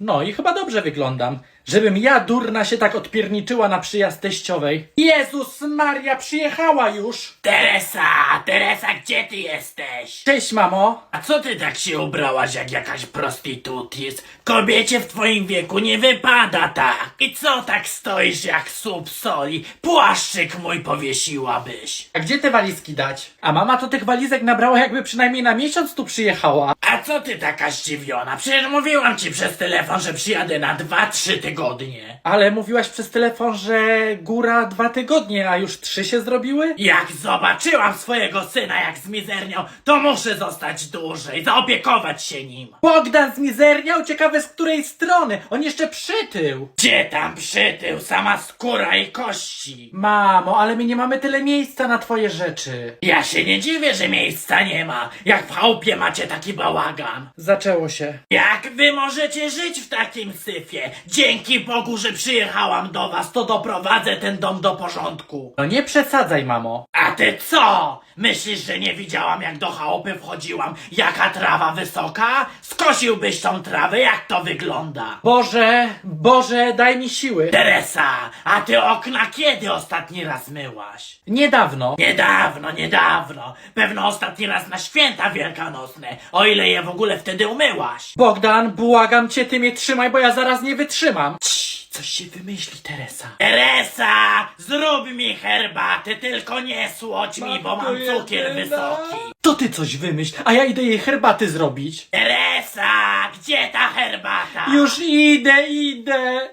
No i chyba dobrze wyglądam. Żebym ja durna się tak odpierniczyła na przyjazd teściowej. Jezus Maria, przyjechała już! Teresa, Teresa, gdzie ty jesteś? Cześć, mamo! A co ty tak się ubrałaś jak jakaś prostytutis? Kobiecie w twoim wieku nie wypada tak. I co tak stoisz jak słup soli? Płaszczyk mój powiesiłabyś. A gdzie te walizki dać? A mama to tych walizek nabrała jakby przynajmniej na miesiąc tu przyjechała. A co ty taka zdziwiona? Przecież mówiłam ci przez telefon, że przyjadę na dwa, trzy tygodnie. Ale mówiłaś przez telefon, że góra dwa tygodnie, a już trzy się zrobiły? Jak zobaczyłam swojego syna jak zmizerniał, to muszę zostać dłużej, zaopiekować się nim. Bogdan zmizerniał, ciekawe z której strony. On jeszcze przytył. Gdzie tam przytył, sama skóra i kości? Mamo, ale my nie mamy tyle miejsca na twoje rzeczy. Ja się nie dziwię, że miejsca nie ma, jak w chałupie macie taki bałagan. Zaczęło się. Jak wy możecie żyć w takim syfie? Dzięki Bogu, że przyjechałam do was, to doprowadzę ten dom do porządku. No nie przesadzaj, mamo. Ty co? Myślisz, że nie widziałam jak do chałupy wchodziłam? Jaka trawa wysoka? Skosiłbyś tą trawę, jak to wygląda? Boże, Boże, daj mi siły. Teresa, a ty okna kiedy ostatni raz myłaś? Niedawno. Niedawno, niedawno. Pewno ostatni raz na święta wielkanocne, o ile je w ogóle wtedy umyłaś. Bogdan, błagam cię, ty mnie trzymaj, bo ja zaraz nie wytrzymam. Cii, coś się wymyśli, Teresa. Teresa, zrób mi herbatę, tylko nie słodź mi, bo mam cukier wysoki. To ty coś wymyśl, a ja idę jej herbaty zrobić. Teresa, gdzie ta herbata? Już idę, idę.